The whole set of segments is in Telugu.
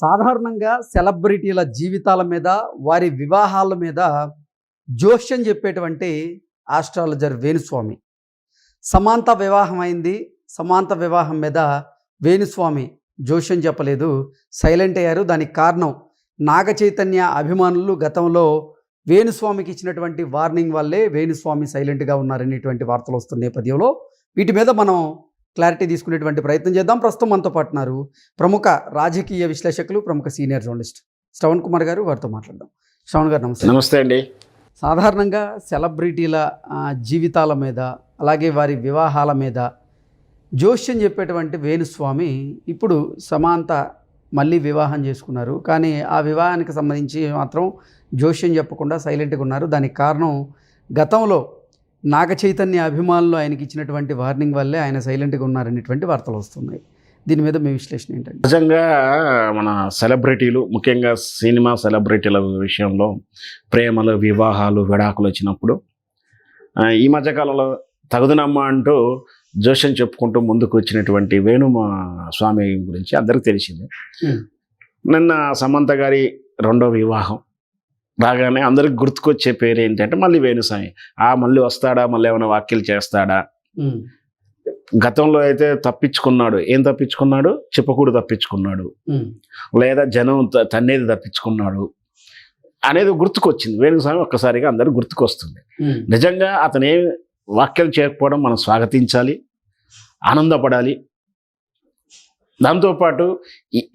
సాధారణంగా సెలబ్రిటీల జీవితాల మీద వారి వివాహాల మీద జోష్యం చెప్పేటువంటి ఆస్ట్రాలజర్ వేణుస్వామి. సమాంత వివాహం అయింది. సమాంత వివాహం మీద వేణుస్వామి జోష్యం చెప్పలేదు. సైలెంట్ అయ్యారు. దానికి కారణం నాగ చైతన్య అభిమానులు గతంలో వేణుస్వామికి ఇచ్చినటువంటి వార్నింగ్ వల్లే వేణుస్వామి సైలెంట్గా ఉన్నారనేటువంటి వార్తలు వస్తున్న నేపథ్యంలో వీటి మీద మనం క్లారిటీ తీసుకునేటువంటి ప్రయత్నం చేద్దాం. ప్రస్తుతం మనతో పాటు ఉన్నారు ప్రముఖ రాజకీయ విశ్లేషకులు ప్రముఖ సీనియర్ జర్నలిస్ట్ శ్రవణ్ కుమార్ గారు. వారితో మాట్లాడదాం. శ్రవణ్ గారు నమస్తే. నమస్తే అండి. సాధారణంగా సెలబ్రిటీల జీవితాల మీద అలాగే వారి వివాహాల మీద జోష్యం చెప్పేటువంటి వేణుస్వామి ఇప్పుడు సమాంత మళ్ళీ వివాహం చేసుకున్నారు. కానీ ఆ వివాహానికి సంబంధించి మాత్రం జోష్యం చెప్పకుండా సైలెంట్గా ఉన్నారు. దానికి కారణం గతంలో నాగ చైతన్య అభిమానులు ఆయనకి ఇచ్చినటువంటి వార్నింగ్ వల్లే ఆయన సైలెంట్గా ఉన్నారనేటువంటి వార్తలు వస్తున్నాయి. దీని మీద మీ విశ్లేషణ ఏంటంటే నిజంగా మన సెలబ్రిటీలు ముఖ్యంగా సినిమా సెలబ్రిటీల విషయంలో ప్రేమలు వివాహాలు విడాకులు వచ్చినప్పుడు ఈ మధ్యకాలంలో తగుదనమ్మ అంటూ జోష్యం చెప్పుకుంటూ ముందుకు వచ్చినటువంటి వేణు మా స్వామి గురించి అందరికీ తెలిసింది. నిన్న సమంత గారి రెండో వివాహం. రాగానే అందరికి గుర్తుకొచ్చే పేరు ఏంటంటే మళ్ళీ వేణుస్వామి ఆ మళ్ళీ వస్తాడా? మళ్ళీ ఏమైనా వ్యాఖ్యలు చేస్తాడా? గతంలో అయితే తప్పించుకున్నాడు. ఏం తప్పించుకున్నాడు? చెప్పకూడదు తప్పించుకున్నాడు. లేదా జనం త- తన్నేది తప్పించుకున్నాడు అనేది గుర్తుకొచ్చింది. వేణుస్వామి ఒక్కసారిగా అందరూ గుర్తుకొస్తుంది. నిజంగా అతను ఏం వాక్యాలు చేయకపోవడం మనం స్వాగతించాలి ఆనందపడాలి. దాంతోపాటు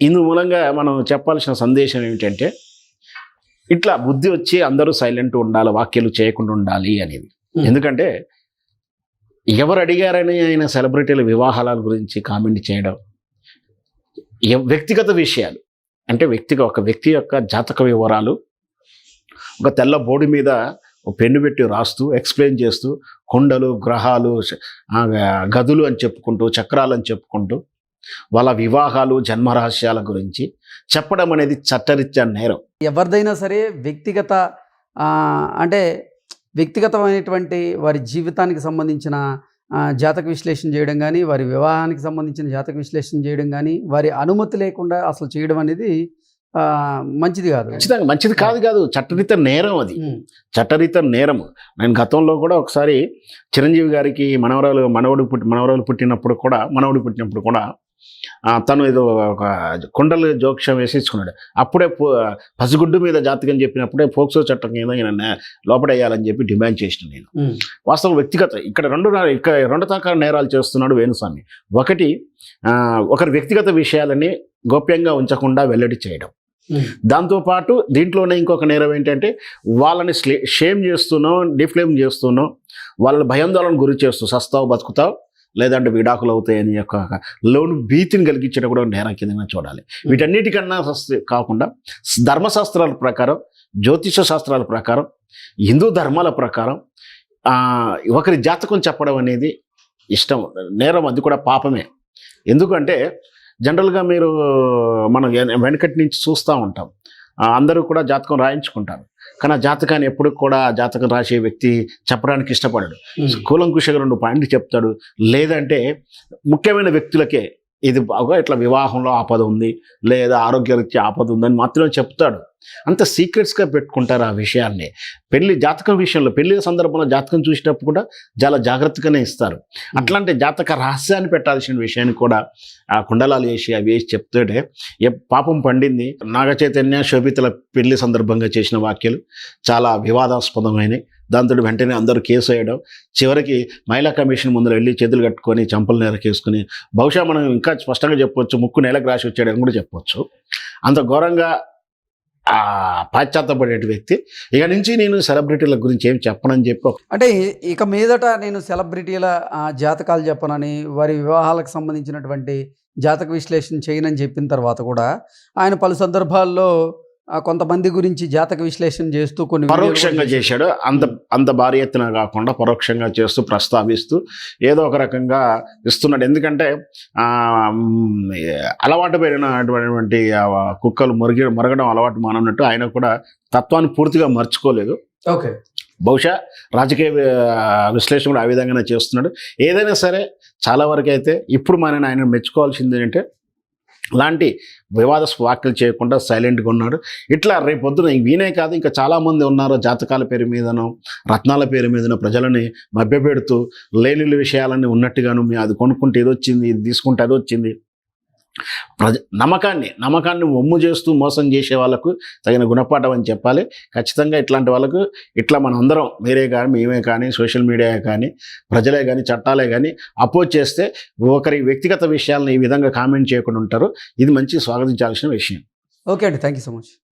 ఇందు మూలంగా మనం చెప్పాల్సిన సందేశం ఏమిటంటే ఇట్లా బుద్ధి వచ్చి అందరూ సైలెంట్ ఉండాలి వాక్యాలు చేయకుండా ఉండాలి అనేది Hmm. ఎందుకంటే ఎవరు అడిగారని ఆయన సెలబ్రిటీల వివాహాల గురించి కామెంట్ చేయడం వ్యక్తిగత విషయాలు అంటే వ్యక్తిగా ఒక వ్యక్తి యొక్క జాతక వివరాలు ఒక తెల్ల బోర్డు మీద పెన్ను పెట్టి రాస్తూ ఎక్స్ప్లెయిన్ చేస్తూ కొండలు గ్రహాలు గదులు అని చెప్పుకుంటూ చక్రాలు అని చెప్పుకుంటూ వాళ్ళ వివాహాలు జన్మరహస్యాల గురించి చెప్పడం అనేది చట్టరీత్యా నేరం. ఎవరిదైనా సరే వ్యక్తిగత అంటే వ్యక్తిగతమైనటువంటి వారి జీవితానికి సంబంధించిన జాతక విశ్లేషణ చేయడం కానీ వారి వివాహానికి సంబంధించిన జాతక విశ్లేషణ చేయడం కానీ వారి అనుమతి లేకుండా అసలు చేయడం అనేది మంచిది కాదు. ఖచ్చితంగా మంచిది కాదు కాదు. చట్టరీత్యా నేరం అది. ఉమ్, చట్టరీత్యా నేరం. నేను గతంలో కూడా ఒకసారి చిరంజీవి గారికి మనవరాలు మనవడు పుట్టి మనవరాలు పుట్టినప్పుడు కూడా మనవడు పుట్టినప్పుడు కూడా తను ఏదో ఒక కుండలు జోక్ష్యం వేసేసుకున్నాడు. అప్పుడే పసిగుడ్డు మీద జాతకం చెప్పినప్పుడే పోక్సో చట్టం కింద ఈయన లోపడేయాలని చెప్పి డిమాండ్ చేసిన నేను. వాస్తవం వ్యక్తిగత ఇక్కడ రెండు ఇక్కడ రెండు రకాల నేరాలు చేస్తున్నాడు వేణుస్వామి. ఒకటి ఒకరి వ్యక్తిగత విషయాలని గోప్యంగా ఉంచకుండా వెల్లడి చేయడం. దాంతోపాటు దీంట్లోనే ఇంకొక నేరం ఏంటంటే వాళ్ళని షేమ్ చేస్తూనో డిఫ్లేమ్ చేస్తూనో వాళ్ళని భయాందోళన గురి చేస్తూ సస్తావు బతుకుతావు లేదంటే విడాకులు అవుతాయని యొక్క లోను భీతిని కలిగించడం కూడా నేరం కింద చూడాలి. వీటన్నిటికన్నా కాకుండా ధర్మశాస్త్రాల ప్రకారం జ్యోతిష శాస్త్రాల ప్రకారం హిందూ ధర్మాల ప్రకారం ఒకరి జాతకం చెప్పడం అనేది ఇష్టం నేరం అది కూడా పాపమే. ఎందుకంటే జనరల్గా మీరు మనం వెన- వెనకటి నుంచి చూస్తూ ఉంటాం. అందరూ కూడా జాతకం రాయించుకుంటారు. కానీ ఆ జాతకాన్ని ఎప్పుడు కూడా ఆ జాతకం రాసే వ్యక్తి చెప్పడానికి ఇష్టపడడు. కూలంకుషగా రెండు పాయింట్లు చెప్తాడు. లేదంటే ముఖ్యమైన వ్యక్తులకే ఇది బాగా ఇట్లా వివాహంలో ఆపద ఉంది లేదా ఆరోగ్యరీత్యా ఆపద ఉందని మాత్రమే చెప్తాడు. అంత సీక్రెట్స్గా పెట్టుకుంటారు ఆ విషయాన్ని పెళ్ళి జాతకం విషయంలో పెళ్ళి సందర్భంలో జాతకం చూసేటప్పుడు కూడా చాలా జాగ్రత్తగానే ఇస్తారు. అట్లాంటి జాతక రహస్యాన్ని పెట్టాల్సిన విషయాన్ని కూడా ఆ కుండలాలు వేసి అవి వేసి చెప్తుంటే ఏ పాపం పండింది. నాగ చైతన్య శోభితల పెళ్ళి సందర్భంగా చేసిన వ్యాఖ్యలు చాలా వివాదాస్పదమైనవి దాంతో వెంటనే అందరూ కేసు వేయడం చివరికి మహిళా కమిషన్ ముందర వెళ్ళి చేతులు కట్టుకొని చంపలు నేరకేసుకుని బహుశా మనం ఇంకా స్పష్టంగా చెప్పొచ్చు ముక్కు నేలకు రాసి వచ్చాడని కూడా చెప్పొచ్చు. అంత ఘోరంగా పాశ్చాత్తపడేటి వ్యక్తి. ఇక నుంచి నేను సెలబ్రిటీల గురించి ఏం చెప్పనని చెప్పి అంటే ఇక మీదట నేను సెలబ్రిటీల జాతకాలు చెప్పనని వారి వివాహాలకు సంబంధించినటువంటి జాతక విశ్లేషణ చేయనని చెప్పిన తర్వాత కూడా ఆయన పలు సందర్భాల్లో కొంతమంది గురించి జాతక విశ్లేషణ చేస్తూ కొన్ని పరోక్షంగా. చేశాడు. అంత అంత భారీ ఎత్తున కాకుండా పరోక్షంగా చేస్తూ ప్రస్తావిస్తూ ఏదో ఒక రకంగా ఇస్తున్నాడు. ఎందుకంటే అలవాటు పడినటువంటి ఆ కుక్కలు మురిగి మరగడం అలవాటు మానన్నట్టు ఆయన కూడా తత్వాన్ని పూర్తిగా మర్చుకోలేదు. ఓకే. బహుశా రాజకీయ విశ్లేషణ కూడా ఆ విధంగానే చేస్తున్నాడు. ఏదైనా సరే చాలా వరకు అయితే ఇప్పుడు మనం ఆయన మెచ్చుకోవాల్సింది ఏంటంటే లాంటి వివాద వ్యాఖ్యలు చేయకుండా సైలెంట్గా ఉన్నాడు. ఇట్లా రేపొద్దున వీనే కాదు ఇంకా చాలామంది ఉన్నారు జాతకాల పేరు మీదనో రత్నాల పేరు మీదనో ప్రజలని మభ్యపెడుతూ లేని విషయాలన్నీ ఉన్నట్టుగాను మీ అది కొనుక్కుంటే ఇది వచ్చింది ఇది తీసుకుంటే అది వచ్చింది. ప్రజ నమ్మకాన్ని నమ్మకాన్ని ఒమ్ము చేస్తూ మోసం చేసే వాళ్ళకు తగిన గుణపాఠం అని చెప్పాలి. ఖచ్చితంగా ఇట్లాంటి వాళ్ళకు ఇట్లా మన అందరం మీరే కానీ మేమే కానీ సోషల్ మీడియా కానీ ప్రజలే కానీ చట్టాలే కానీ అపోజ్ చేస్తే ఒకరి వ్యక్తిగత విషయాలను ఈ విధంగా కామెంట్ చేయకుండా ఉంటారు. ఇది మంచి స్వాగతించాల్సిన విషయం. ఓకే అండి. Thank you so much.